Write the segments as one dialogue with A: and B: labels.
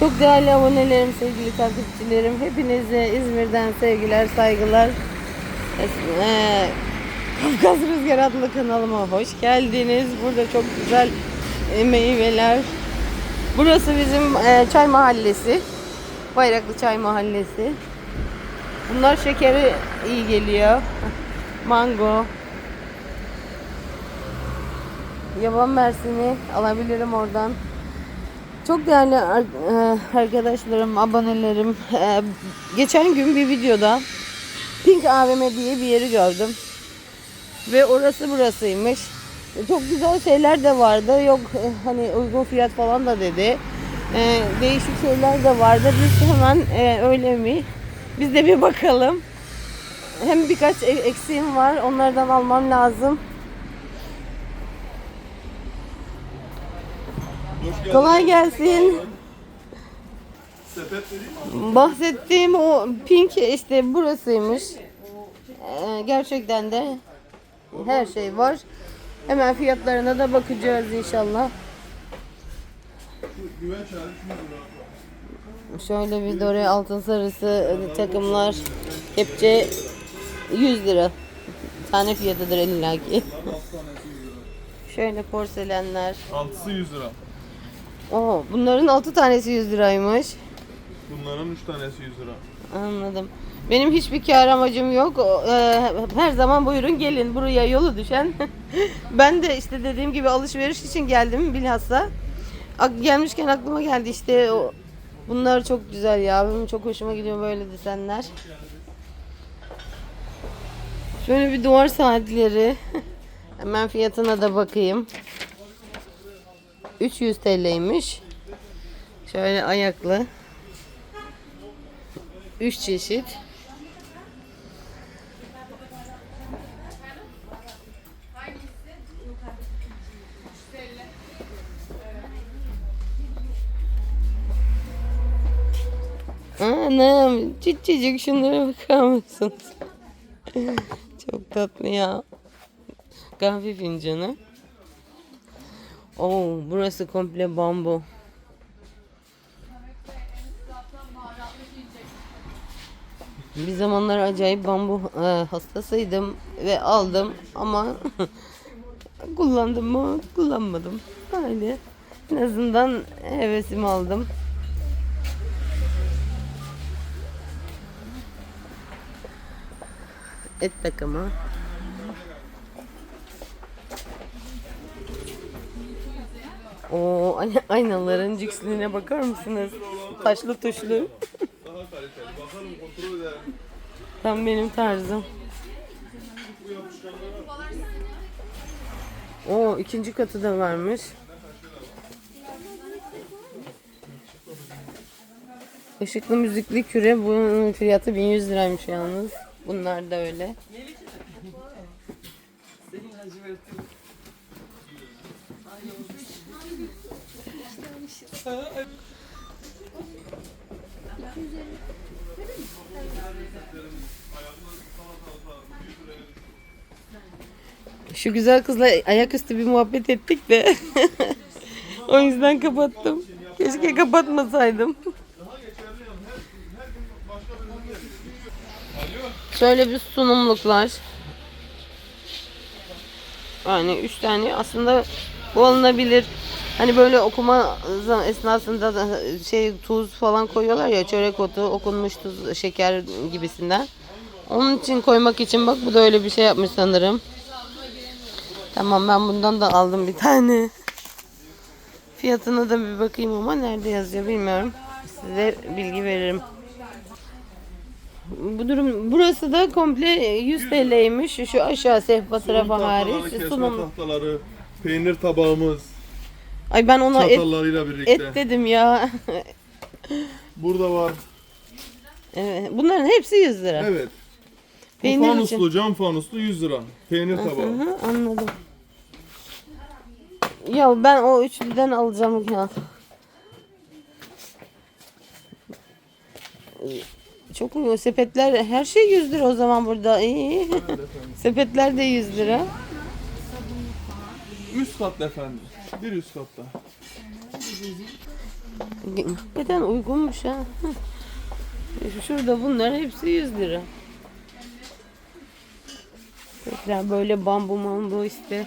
A: Çok değerli abonelerim, sevgili takipçilerim. Hepinize İzmir'den sevgiler, saygılar. Ee, Kafkas Rüzgar adlı kanalıma hoş geldiniz. Burada çok güzel e, meyveler. Burası bizim e, çay mahallesi. Bayraklı Çay Mahallesi. Bunlar şekeri iyi geliyor. Mango. Yaban mersini alabilirim oradan. Çok değerli e, arkadaşlarım, abonelerim. e, Geçen gün bir videoda Pink AVM diye bir yeri gördüm. Ve orası burasıymış. E, Çok güzel şeyler de vardı. Yok hani uygun fiyat falan da dedi. Değişik şeyler de vardı. Biz hemen öyle mi? Biz de bir bakalım. Hem birkaç eksiğim var. Onlardan almam lazım.
B: Hoş geldin.
A: Kolay gelsin. Bahsettiğim o pink işte burasıymış. Ee, gerçekten de her şey var. Hemen fiyatlarına da bakacağız inşallah.
B: Şu güven çağrı 200 lira.
A: Şöyle bir dore altın sarısı takımlar kepçe 100 lira. Tane fiyatıdır illaki.
B: 6 tanesi 100 lira.
A: Şöyle porselenler.
B: Altısı 100 lira.
A: Oo, bunların 6 tanesi 100 liraymış.
B: Bunların 3 tanesi 100 lira.
A: Anladım. Benim hiçbir kar amacım yok. E, Her zaman buyurun gelin buraya yolu düşen. ben de işte dediğim gibi alışveriş için geldim bilhassa. Gelmişken aklıma geldi işte o bunlar çok güzel ya. Benim çok hoşuma gidiyor böyle desenler. Şöyle bir duvar saatleri. Hemen fiyatına da bakayım. 300 TL'ymiş. Şöyle ayaklı. 3 çeşit. Anam çiçecik şunlara bakar mısınız? Çok tatlı ya. Kahve fincanı. Oo, burası komple bambu. Bir zamanlar acayip bambu e, hastasıydım ve aldım ama kullandım mı kullanmadım. Öyle. En azından hevesimi aldım. Et takımı. O aynaların cüksülüğüne bakar mısınız? Taşlı tuşlu. Tam benim tarzım. O ikinci katı da varmış. Işıklı müzikli küre bunun fiyatı 1100 liraymış yalnız. Bunlar da öyle. Şu güzel kızla ayaküstü bir muhabbet ettik de o yüzden kapattım. Keşke kapatmasaydım. Şöyle bir sunumluklar. Yani üç tane aslında bu alınabilir. Hani böyle okuma esnasında da şey tuz falan koyuyorlar ya çörek otu, okunmuş tuz, şeker gibisinden. Onun için koymak için bak bu da öyle bir şey yapmış sanırım. Tamam ben bundan da aldım bir tane. Fiyatına da bir bakayım ama nerede yazıyor bilmiyorum. Size bilgi veririm. Bu durum burası da komple 100 TL'ymiş. Şu aşağı sehpa tarafı hariç. Sunum.
B: tahtaları, peynir tabağımız,
A: Ay ben ona et,
B: çatallarıyla birlikte.
A: et dedim ya.
B: Burada var.
A: Evet, Bunların hepsi 100 lira.
B: Evet. Bu
A: Peynir
B: fanuslu, cam fanuslu 100 lira. Peynir tabağı.
A: Hı, anladım. Ya ben o üçlüden alacağım ya. Çok mu? Sepetler her şey 100 lira o zaman burada. İyi. Sepetler de 100 lira.
B: Üst katta efendim. Bir üst katta.
A: Hakikaten uygunmuş ha. Şurada bunlar hepsi 100 lira. Tekrar böyle bambu mambu işte.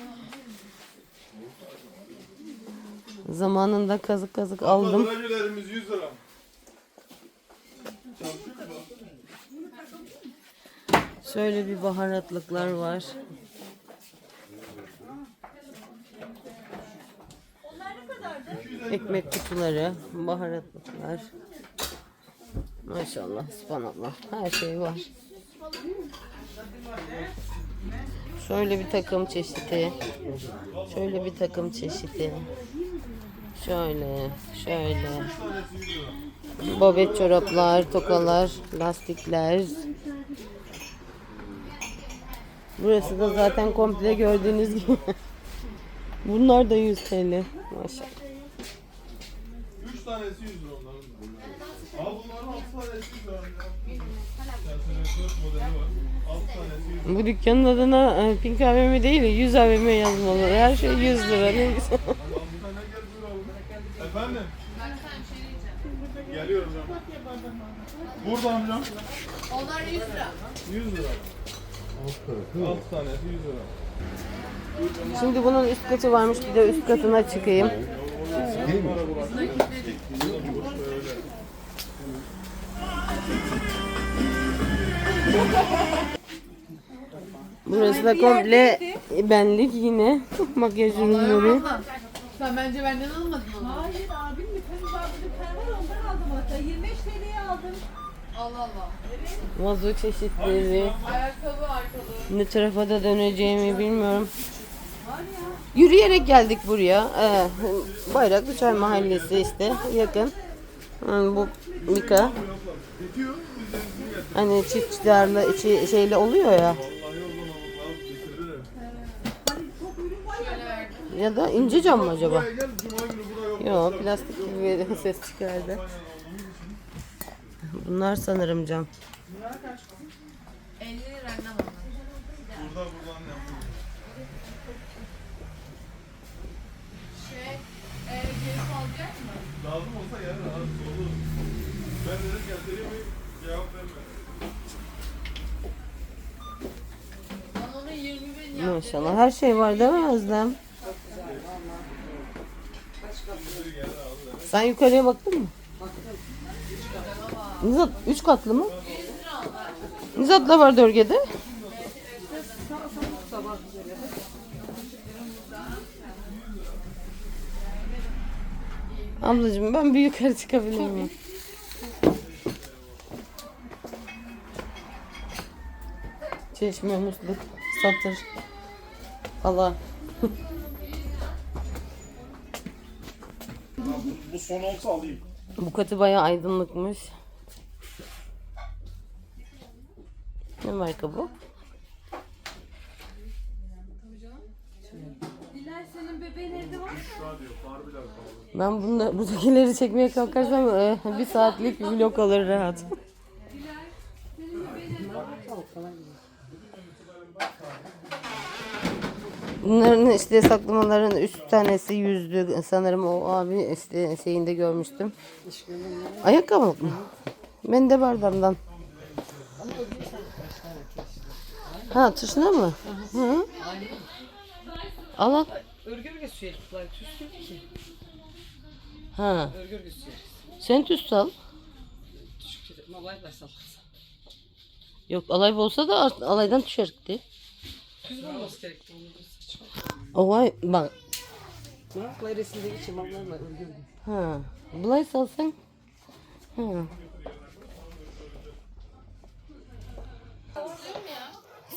A: Zamanında kazık kazık aldım.
B: Drajelerimiz 100 lira.
A: Şöyle bir baharatlıklar var. Ekmek kutuları, baharatlıklar. Maşallah, subhanallah. Her şey var. Şöyle bir takım çeşidi. Şöyle bir takım çeşidi. Şöyle, şöyle. Bobet çoraplar, tokalar, lastikler. Burası da zaten komple gördüğünüz gibi. Bunlar da 100 TL. Maşallah.
B: 3 tanesi 100 lira onların. Al bunların 6 tanesi 100 lira. Yani 4 modeli var. 6 tanesi 100 lira.
A: Bu dükkanın adına e, Pink AVM değil 100 AVM yazmalı. Her şey 100 lira. Ne güzel.
B: Al. Efendim? Geliyorum canım. Burada amcam.
C: Onlar 100 lira.
B: 100 lira. 6 tanesi 100 lira.
A: Şimdi bunun üst katı varmış. Bir de üst katına çıkayım. Burası da komple benlik yine. Makyaj ürünleri.
C: Sen bence benden almadın onu.
D: Hayır abim var bir tane var ondan aldım hatta 25 TL'ye aldım.
C: Allah Allah.
A: Vazo çeşitleri.
C: Ayakkabı arkalı.
A: Ne tarafa da döneceğimi bilmiyorum. Yürüyerek geldik buraya. Ee, Bayraklı Çay Mahallesi işte yakın. Yani bu Mika. Hani çiftçilerle içi şeyle oluyor ya. Ya da ince cam mı acaba?
B: Burada yok.
A: Plastik gibi ses çıkardı. Bunlar sanırım cam.
C: 50 lira annem onlar.
B: Burada buradan yaptım.
C: Şey, geri alacak mı?
B: Lazım olsa gel rahatsız olur. Ben dedim mi? Cevap verme.
C: Ben onu 20 bin yaptım.
A: Maşallah her şey var değil mi Özlem? Sen yukarıya baktın mı? Nizat 3 katlı mı? Nizat da var dörgede. Ablacığım ben bir yukarı çıkabilir miyim? Çeşme, musluk, satır. Allah.
B: Bu son olsa alayım.
A: Bu katı bayağı aydınlıkmış. Ne marka bu?
D: Evde var mı?
A: Ben bunu, buradakileri çekmeye kalkarsam e, bir saatlik vlog alır rahat. Bunların işte saklamaların üç tanesi yüzdü sanırım o abi işte şeyinde görmüştüm. Ayakkabılık mı? Ben de bardamdan. Ha tuşuna mı? Hı. Al al.
E: Örgü gösteriyorlar. Tüstü ki.
A: Ha.
E: Örgü gösteriyor.
A: Sen tüs al.
E: Teşekkür Malay başlar.
A: Yok alay olsa da art- alaydan düşerdi.
E: Tüz olması gerekti. Onu da saçma.
A: Olay bak.
E: Malay resimdeki çimanlarla örgü örgü.
A: Ha. Bulay salsan. Ha.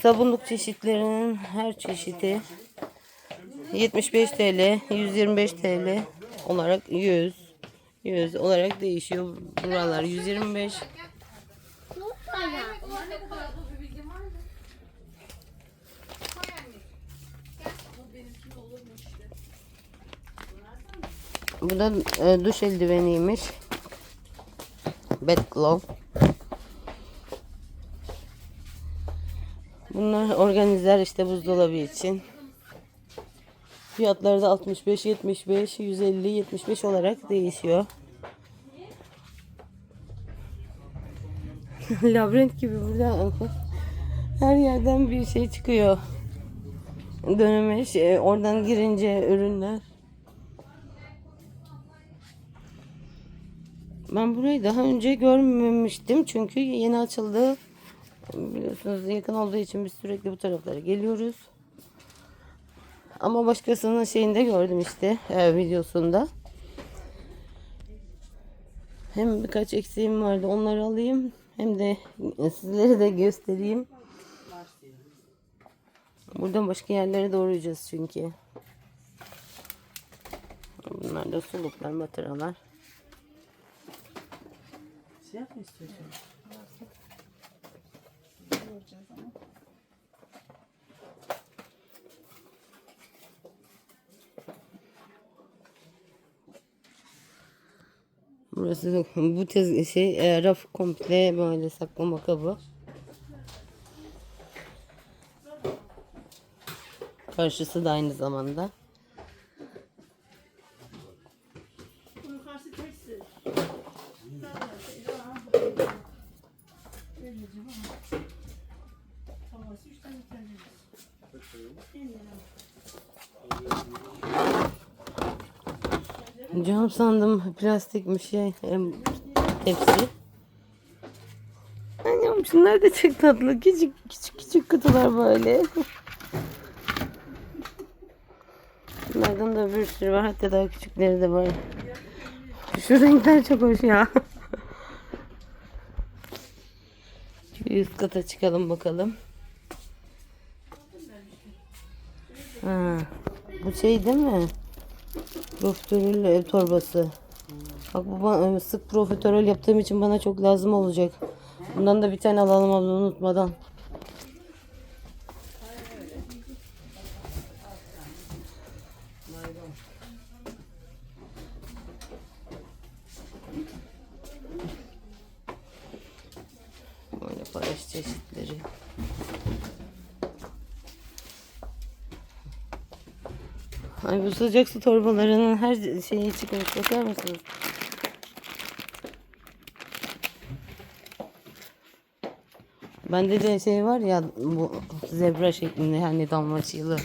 A: Sabunluk çeşitlerinin her çeşidi 75 TL, 125 TL olarak 100 100 olarak değişiyor. Buralar 125. Bu da e, duş eldiveniymiş. Bed glove. Bunlar organizer işte buzdolabı için. Fiyatları da 65, 75, 150, 75 olarak değişiyor. Labirent gibi burada her yerden bir şey çıkıyor. Dönemeç şey, oradan girince ürünler. Ben burayı daha önce görmemiştim çünkü yeni açıldı. Biliyorsunuz yakın olduğu için biz sürekli bu taraflara geliyoruz. Ama başkasının şeyinde gördüm işte e, videosunda. Hem birkaç eksiğim vardı onları alayım hem de sizlere de göstereyim. Buradan başka yerlere doğrayacağız çünkü. Bunlar da suluklar, mataralar.
E: Şey yapma istiyorsun.
A: Burası bu tez şey e, raf komple böyle saklama kabı. Karşısı da aynı zamanda.
D: Yukarısı tekstil. Havası üç tane tenceresi.
A: Cam sandım plastik bir şey. Hepsi. Annem şunlar da çok tatlı. Küçük küçük küçük kutular böyle. Bunlardan da bir sürü var. Hatta daha küçükleri de var. Şu renkler çok hoş ya. Şu üst kata çıkalım bakalım. Ha, bu şey değil mi? Profiterol ev torbası. Bak bu bana, sık profiterol yaptığım için bana çok lazım olacak. Bundan da bir tane alalım abla unutmadan. Böyle paylaş çeşitleri. Ay bu sıcak su torbalarının her şeyi çıkmış. Bakar mısınız? Bende de şey var ya bu zebra şeklinde hani damlaçılı.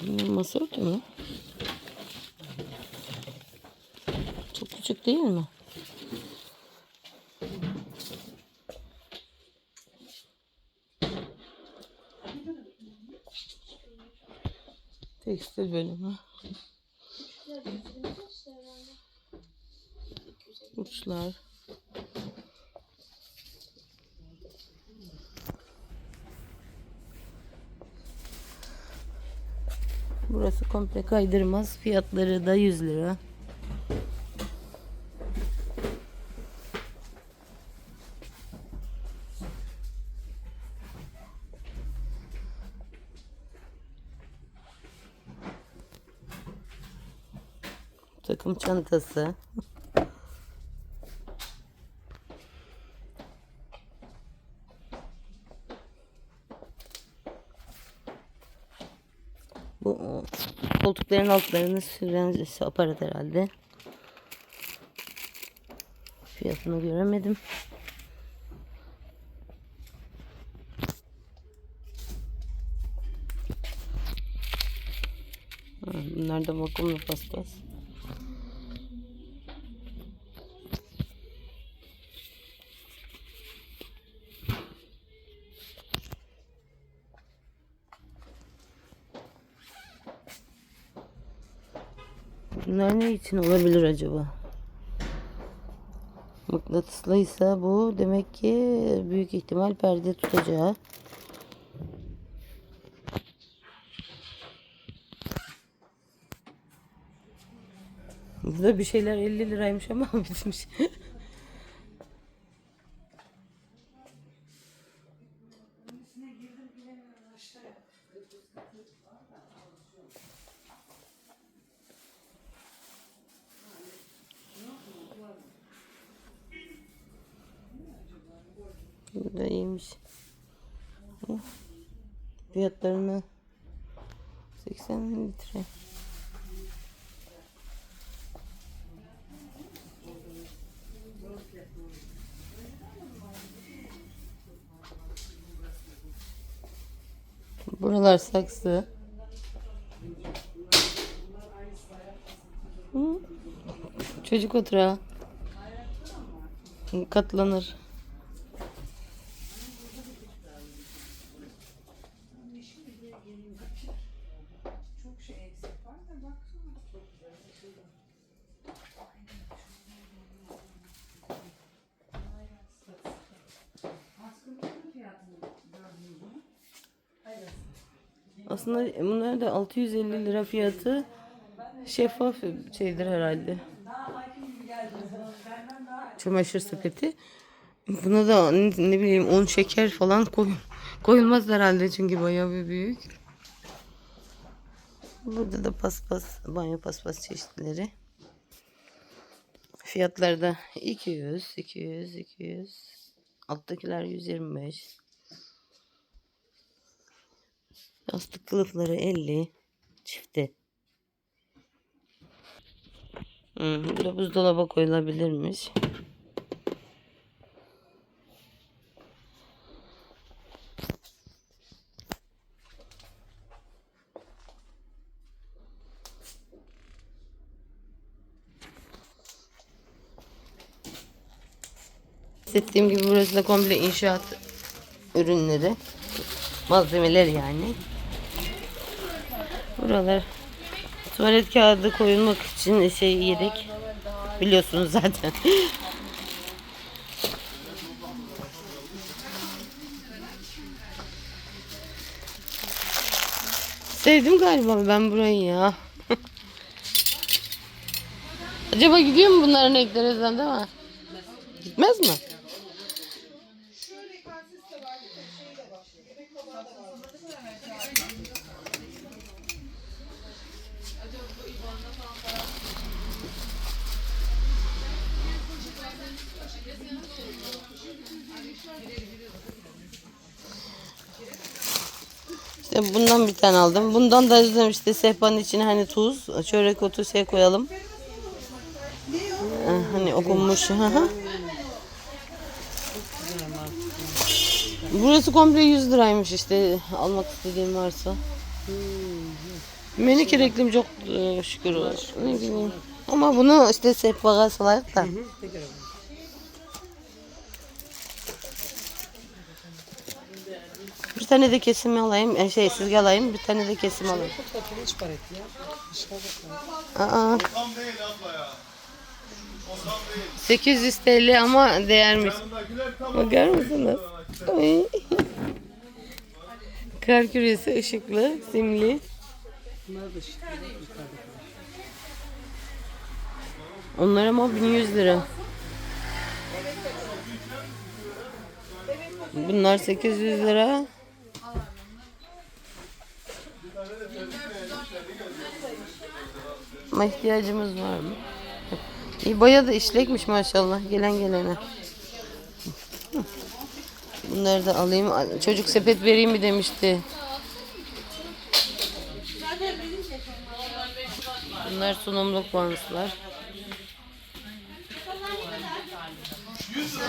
A: Hmm, Masa örtü mü? Çok küçük değil mi? Tekstil bölümü. Uçlar. Burası komple kaydırmaz. Fiyatları da 100 lira. Takım çantası. Bu o, koltukların altlarını süren aparat herhalde. Fiyatını göremedim. Bunlar da vakumlu paspas. Bunlar ne için olabilir acaba? Mıknatıslıysa bu demek ki büyük ihtimal perde tutacağı. Burada bir şeyler 50 liraymış ama bitmiş. iyiymiş. Hı. Fiyatlarını 80 litre. Buralar saksı. Çocuk oturağı. Katlanır. Aslında bunlar da 650 lira fiyatı şeffaf şeydir herhalde. Çamaşır sepeti. Buna da ne, ne bileyim un şeker falan koy, koyulmaz herhalde çünkü bayağı bir büyük. Burada da paspas, banyo paspas çeşitleri. Fiyatları da 200, 200, 200. Alttakiler 125. Yastık kılıfları 50. Çifte. Hmm, bu da buzdolaba koyulabilirmiş. Hissettiğim gibi burası da komple inşaat ürünleri. Malzemeler yani. Buralar tuvalet kağıdı koyulmak için şey yedek. Biliyorsunuz zaten. Sevdim galiba ben burayı ya. Acaba gidiyor mu bunların renkler özlem değil mi? Gitmez mi? Bundan bir tane aldım. Bundan da özlem işte sehpanın içine hani tuz, çörek otu şey koyalım. Ee, Hani okunmuş. Burası komple 100 liraymış işte almak istediğim varsa. Menü reklam çok e, şükür. Ne bileyim. Ama bunu işte sehpaya salayık da. Bir tane de kesim alayım. e, Şey sizge alayım. Bir tane de kesim alayım. Aa,
B: Tam değil abla ya. Ondan değil.
A: 800 TL ama değermiş.
B: Tam
A: Bakar mısınız? Ay. Kar küresi ışıklı, simli. Onlar ama 1100 lira. Bunlar 800 lira. Ama ihtiyacımız var mı? İyi bayağı da işlekmiş maşallah gelen gelene. Bunları da alayım. Çocuk sepet vereyim mi demişti. Bunlar sunumluk bantlar.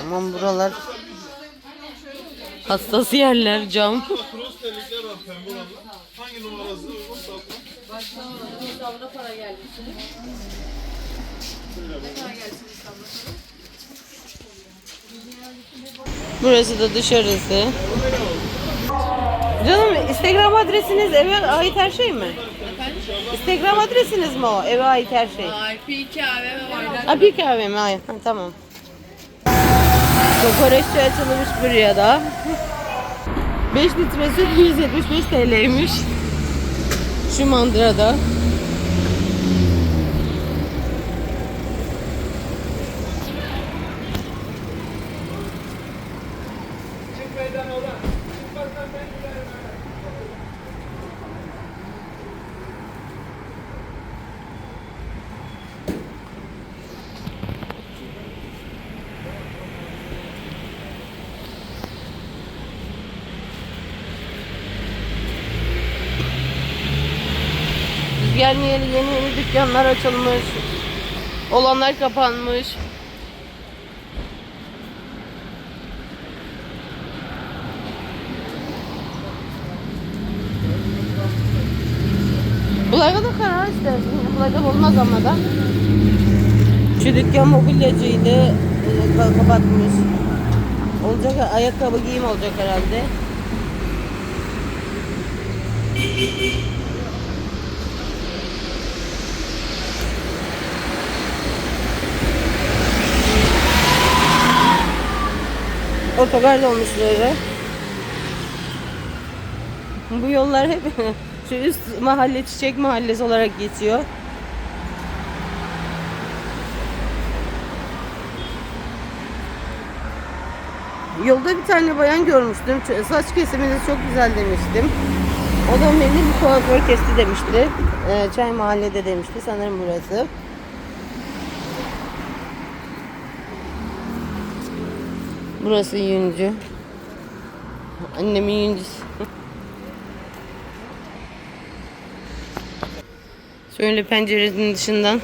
A: Aman buralar hassas yerler cam.
B: Hangi numarası abla.
C: İstanbul'a para. Ne gelsin İstanbul'a?
A: Burası da dışarısı. Canım Instagram adresiniz eve ait her şey mi? Instagram adresiniz mi o? Eve ait her şey.
C: RP2 AVM var.
A: Ha bir kahve mi? Hayır. Ha, tamam. Kokoreççi açılmış buraya da. 5 litresi 175 TL'ymiş. Şu mandırada. Gelmeyeli yeni yeni dükkanlar açılmış. Olanlar kapanmış. Bulayga da karar istersin. Bulayga olmaz ama da. Şu dükkan mobilyacıydı. ka- Kapatmış. Olacak ayakkabı giyim olacak herhalde. Otogar dolmuş böyle. Bu yollar hep şu üst mahalle çiçek mahallesi olarak geçiyor. Yolda bir tane bayan görmüştüm. Saç kesiminiz çok güzel demiştim. O da beni bir kuaför kesti demişti. Ee, Çay mahallede demişti. Sanırım burası. Burası yüncü. Annemin yüncüsü. Şöyle pencerenin dışından.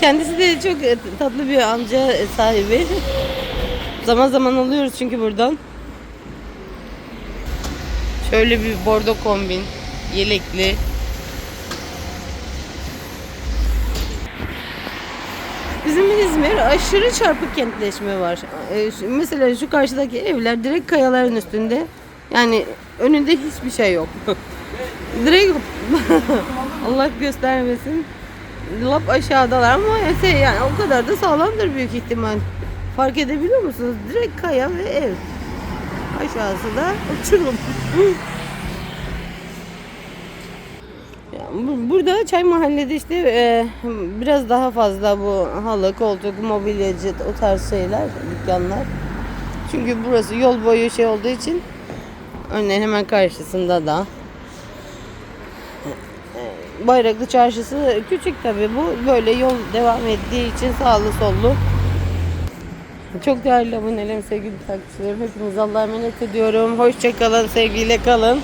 A: Kendisi de çok tatlı bir amca sahibi. Zaman zaman alıyoruz çünkü buradan. Şöyle bir bordo kombin. Yelekli. Bizim İzmir aşırı çarpık kentleşme var. Ee, Mesela şu karşıdaki evler direkt kayaların üstünde. Yani önünde hiçbir şey yok. direkt Allah göstermesin. Lap aşağıdalar ama şey yani o kadar da sağlamdır büyük ihtimal. Fark edebiliyor musunuz? Direkt kaya ve ev. Aşağısı da uçurum. Ya bu- Burada Çay Mahalle'de işte e, biraz daha fazla bu halı, koltuk, mobilyacı o tarz şeyler, dükkanlar. Çünkü burası yol boyu şey olduğu için örneğin hemen karşısında da Bayraklı Çarşısı küçük tabii bu. Böyle yol devam ettiği için sağlı sollu. Çok değerli abonelerim, sevgili takipçilerim. Hepinize Allah'a emanet ediyorum. Hoşçakalın, sevgiyle kalın.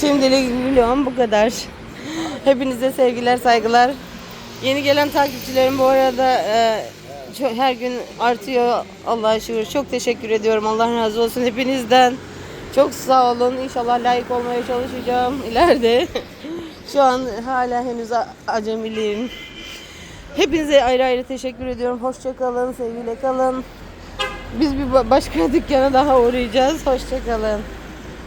A: Şimdilik vlogum bu kadar. Hepinize sevgiler, saygılar. Yeni gelen takipçilerim bu arada e, çok- her gün artıyor. Allah'a şükür. Çok teşekkür ediyorum. Allah razı olsun hepinizden. Çok sağ olun. İnşallah layık olmaya çalışacağım ileride. Şu an hala henüz acemiliyim. Hepinize ayrı ayrı teşekkür ediyorum. Hoşça kalın, sevgiyle kalın. Biz bir ba- başka dükkana daha uğrayacağız. Hoşça kalın.